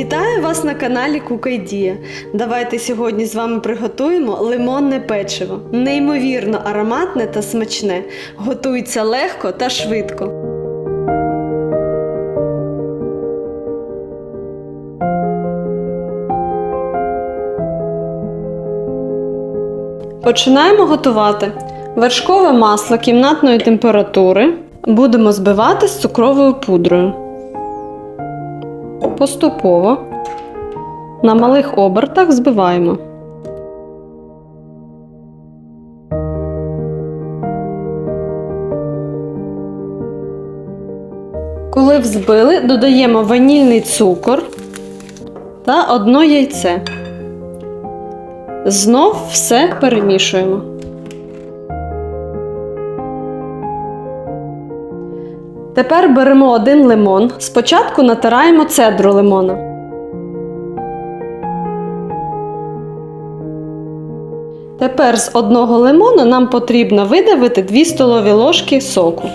Вітаю вас на каналі Кукайдія. Давайте сьогодні з вами приготуємо лимонне печиво. Неймовірно ароматне та смачне. Готується легко та швидко. Починаємо готувати. Вершкове масло кімнатної температури будемо збивати з цукровою пудрою. Поступово на малих обертах збиваємо. Коли взбили, додаємо ванільний цукор та одно яйце. Знов все перемішуємо. Тепер беремо один лимон. Спочатку натираємо цедру лимона. Тепер з одного лимона нам потрібно видавити 2 столові ложки соку.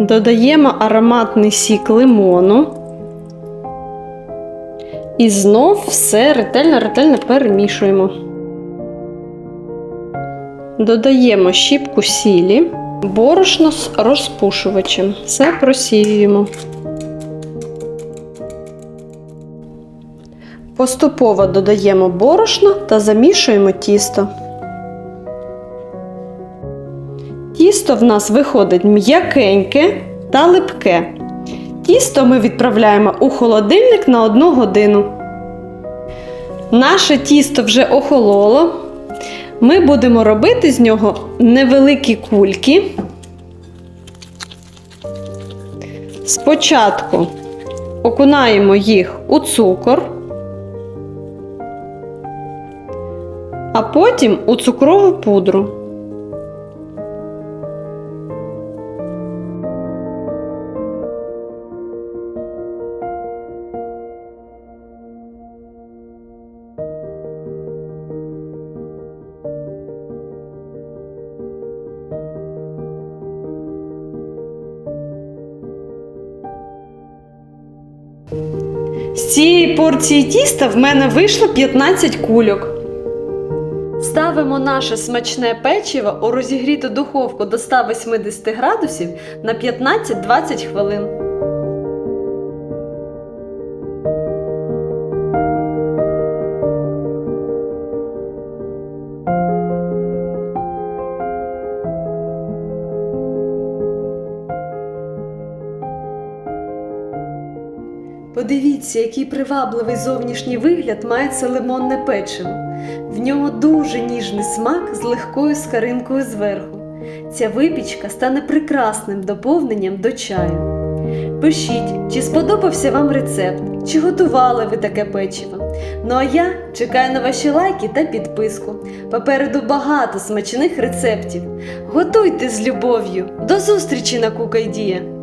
Додаємо ароматний сік лимону. І знов все ретельно-ретельно перемішуємо. Додаємо щіпку сілі, борошно з розпушувачем. Все просіюємо. Поступово додаємо борошно та замішуємо тісто. Тісто в нас виходить м'якеньке та липке. Тісто ми відправляємо у холодильник на 1 годину. Наше тісто вже охололо. Ми будемо робити з нього невеликі кульки. Спочатку окунаємо їх у цукор, а потім у цукрову пудру. З цієї порції тіста в мене вийшло 15 кульок. Ставимо наше смачне печиво у розігріту духовку до 180 градусів на 15-20 хвилин. Подивіться, який привабливий зовнішній вигляд має це лимонне печиво. В нього дуже ніжний смак з легкою скаринкою зверху. Ця випічка стане прекрасним доповненням до чаю. Пишіть, чи сподобався вам рецепт, чи готували ви таке печиво. Ну а я чекаю на ваші лайки та підписку. Попереду багато смачних рецептів. Готуйте з любов'ю. До зустрічі на Кукайдія!